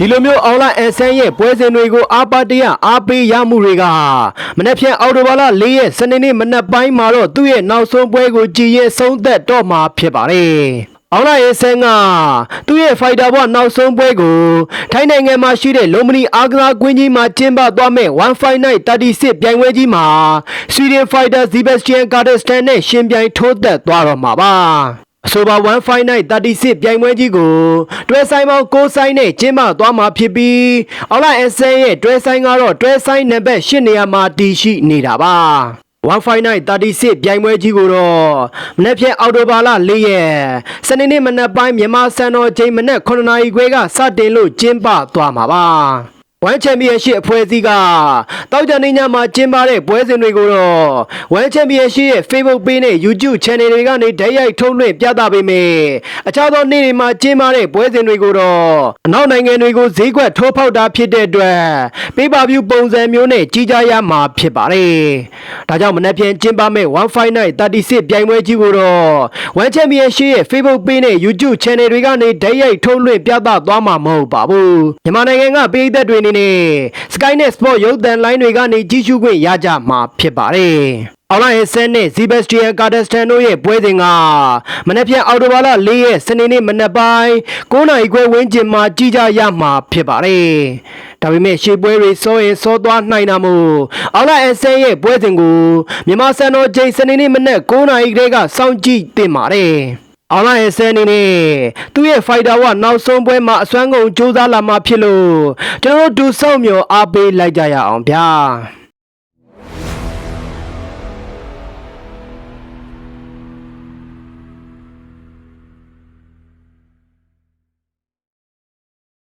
ဒီလိုမျိုးအွန်လိုင်းအဆန်းရဲ့ပွဲစဉ်တွေကိုအားပါတရအားပေးရမှုတွေကမနေ့ဖြန်အော်တိုဘာလ၄ရက်စနေနေ့မနက်ပိုင်းမှာတော့သူ့ရဲ့နောက်ဆုံးပွဲကိုကြည်ရင်ဆုံးသက်တော့မှာဖြစ်ပါတယ် အောင်လာရဲ့ဆန်ကသူ့ရဲ့ဖိုက်တာဘွားနောက်ဆုံးပွဲကိုထိုင်းနိုင်ငံမှာရှိတဲ့လုံမနီအားကစားကွင်းကြီးမှာကျင်းပသွားမဲ့1 Fight Night 36ပြိုင်ပွဲကြီးမှာ Sweden Fighter Sebastian Gardestan နဲ့ရှင်ပြိုင်ထိုးသက်သွားတော့မှာပါ။အဆိုပါ1 Fight Night 36ပြိုင်ပွဲကြီးကိုတွဲဆိုင်ပေါင်း6ဆိုင်နဲ့ကျင်းပသွားမှာဖြစ်ပြီးအော်လာအန်ဆန်ရဲ့တွဲဆိုင်ကတော့တွဲဆိုင်နံပါတ်8နေရာမှာတည်ရှိနေတာပါ 1 Fight Night 36ပြိုင်ပွဲကြီးကိုတော့မနေ့ဖြန်အောက်တိုဘာလ4ရက်စနေနေ့မနက်ပိုင်းမြန်မာစံတော်ချိန်မနက်9:00နာရီခွဲကစတင်လို့ကျင်းပသွားမှာပါ ဝမ်ချန်ပီယံရှစ်အဖွဲ့အစည်းကတောက်ကြနေညမှာကျင်းပတဲ့ပွဲစဉ်တွေကိုတော့ဝမ်ချန်ပီယံရှစ်ရဲ့ Facebook Page နဲ့ YouTube Channel တွေကနေဓာတ်ရိုက်ထုတ်လွှင့်ပြသပေးမယ်။အခြားသောနေ့တွေမှာကျင်းပတဲ့ပွဲစဉ်တွေကိုတော့အနောက်နိုင်ငံတွေကိုဈေးကွက်ထိုးဖောက်တာဖြစ်တဲ့အတွက်ပေးပါဗျူပုံစံမျိုးနဲ့ကြီးကြရမှာဖြစ်ပါတယ်။ဒါကြောင့်မနေ့ပြန်ကျင်းပမဲ့1 Fight Night 36ပြိုင်ပွဲကြီးကိုတော့ဝမ်ချန်ပီယံရှစ်ရဲ့ Facebook Page နဲ့ YouTube Channel တွေကနေဓာတ်ရိုက်ထုတ်လွှင့်ပြသသွားမှာမဟုတ်ပါဘူး။မြန်မာနိုင်ငံကပြည်သက်တွေအနေနဲ့ Skynet Sport ရုပ်သံလိုင်းတွေကနေကြီးစုခွင့်ရကြမှာဖြစ်ပါတယ်။အော်လိုင်းဆန်နဲ့ဇီဘက်စတီယန်ကာဒက်စတန်တို့ရဲ့ပွဲစဉ်ကမနေ့ပြန်အော်တိုဘာလ၄ရက်စနေနေ့မနက်ပိုင်း9နာရီခွဲဝန်းကျင်မှာကြီးကြရမှာဖြစ်ပါတယ်။ဒါပေမဲ့ရှေ့ပွဲတွေစောရင်စောသွားနိုင်တာမို့အော်လိုင်းဆန်ရဲ့ပွဲစဉ်ကိုမြန်မာစံတော်ချိန်စနေနေ့မနက်9နာရီခန့်ကစောင့်ကြည့်တင်ပါတယ်။ အောင်လာရဲ့ဆန်နေနဲ့သူ့ရဲ့ဖိုက်တာကနောက်ဆုံးပွဲမှာအစွမ်းကုန်စူးစမ်းလာမှာဖြစ်လို့ကျွန်တော်တို့ဒူဆောက်မြော်အားပေးလိုက်ကြရအောင်ဗျာ